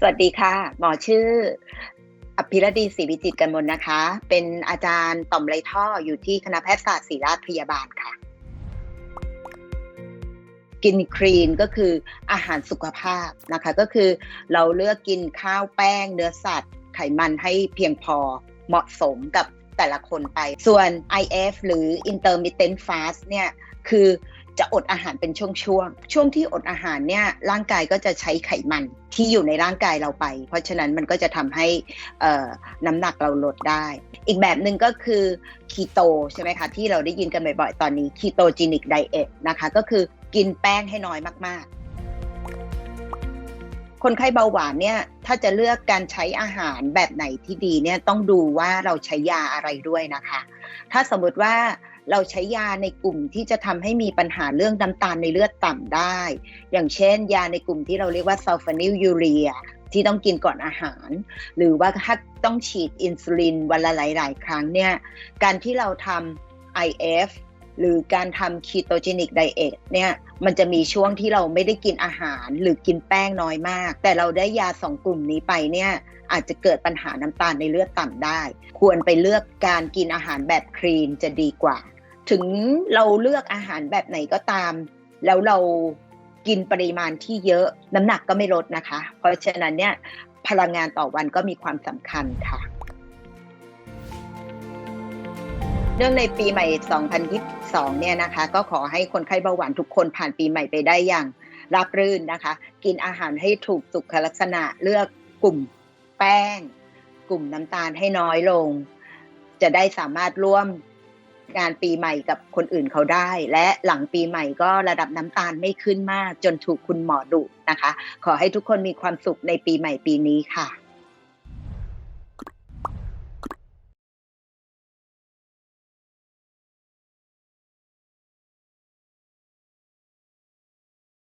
สวัสดีค่ะ หมอชื่อ อภิรดีศรีวิจิตกันมลนะคะ เป็นอาจารย์ต่อมไรท่ออยู่ที่คณะแพทยศาสตร์ศิริราชพยาบาลค่ะ กินครีนก็คืออาหารสุขภาพนะคะ ก็คือเราเลือกกินข้าวแป้ง เนื้อสัตว์ ไขมันให้เพียงพอเหมาะสมกับแต่ละคนไป ส่วน IF หรือ intermittent fast เนี่ยคือจะอดอาหารเป็นช่วงๆ ช่วงที่อดอาหารเนี่ยร่างกายก็จะใช้ไขมัน ที่อยู่ในร่างกายเราไป เพราะฉะนั้นมันก็จะทำให้น้ำหนักเราลดได้ อีกแบบหนึ่งก็คือคีโตใช่ไหมคะ ที่เราได้ยินกันบ่อยๆ ตอนนี้คีโตจินิกไดเอทนะคะ ก็คือกินแป้งให้น้อยมากๆ คนไข้เบาหวานเนี่ยถ้าจะเลือกการใช้อาหารแบบไหนที่ดีเนี่ยต้องดูว่าเราใช้ยาอะไรด้วยนะคะ ถ้าสมมติว่า เราใช้ยาในกลุ่มที่จะทำให้มีปัญหาเรื่องน้ำตาลในเลือดต่ำได้ อย่างเช่น ยาในกลุ่มที่เราเรียกว่าซัลฟานิลยูเรียที่ต้องกินก่อนอาหาร หรือว่าถ้าต้องฉีดอินซูลินวันละหลาย ๆ ครั้งเนี่ยการที่เราทำ IF หรือการทำคีโตเจนิกไดเอทเนี่ยมันจะมีช่วงที่เราไม่ได้กินอาหารหรือกินแป้งน้อยมาก แต่เราได้ยาสองกลุ่มนี้ไปเนี่ยอาจจะเกิดปัญหาน้ำตาลในเลือดต่ำได้ ควรไปเลือกการกินอาหารแบบครีนจะดีกว่า ถึงเราเลือกอาหารแบบไหนก็ตาม แล้วเรากินปริมาณที่เยอะน้ำหนักก็ไม่ลดนะคะ เพราะฉะนั้นเนี่ยพลังงานต่อวันก็มีความสำคัญค่ะเรื่องในปีใหม่ 2022 เนี่ยนะคะ ก็ขอให้คนไข้เบาหวานทุกคนผ่านปีใหม่ไปได้อย่างราบรื่นนะคะ กินอาหารให้ถูกสุขลักษณะเลือกกลุ่มแป้ง กลุ่มน้ำตาลให้น้อยลง จะได้สามารถร่วม งานปีใหม่กับคนอื่นเขาได้ และหลังปีใหม่ก็ระดับน้ำตาลไม่ขึ้นมาก จนถูกคุณหมอดุนะคะ ขอให้ทุกคนมีความสุขในปีใหม่ปีนี้ค่ะ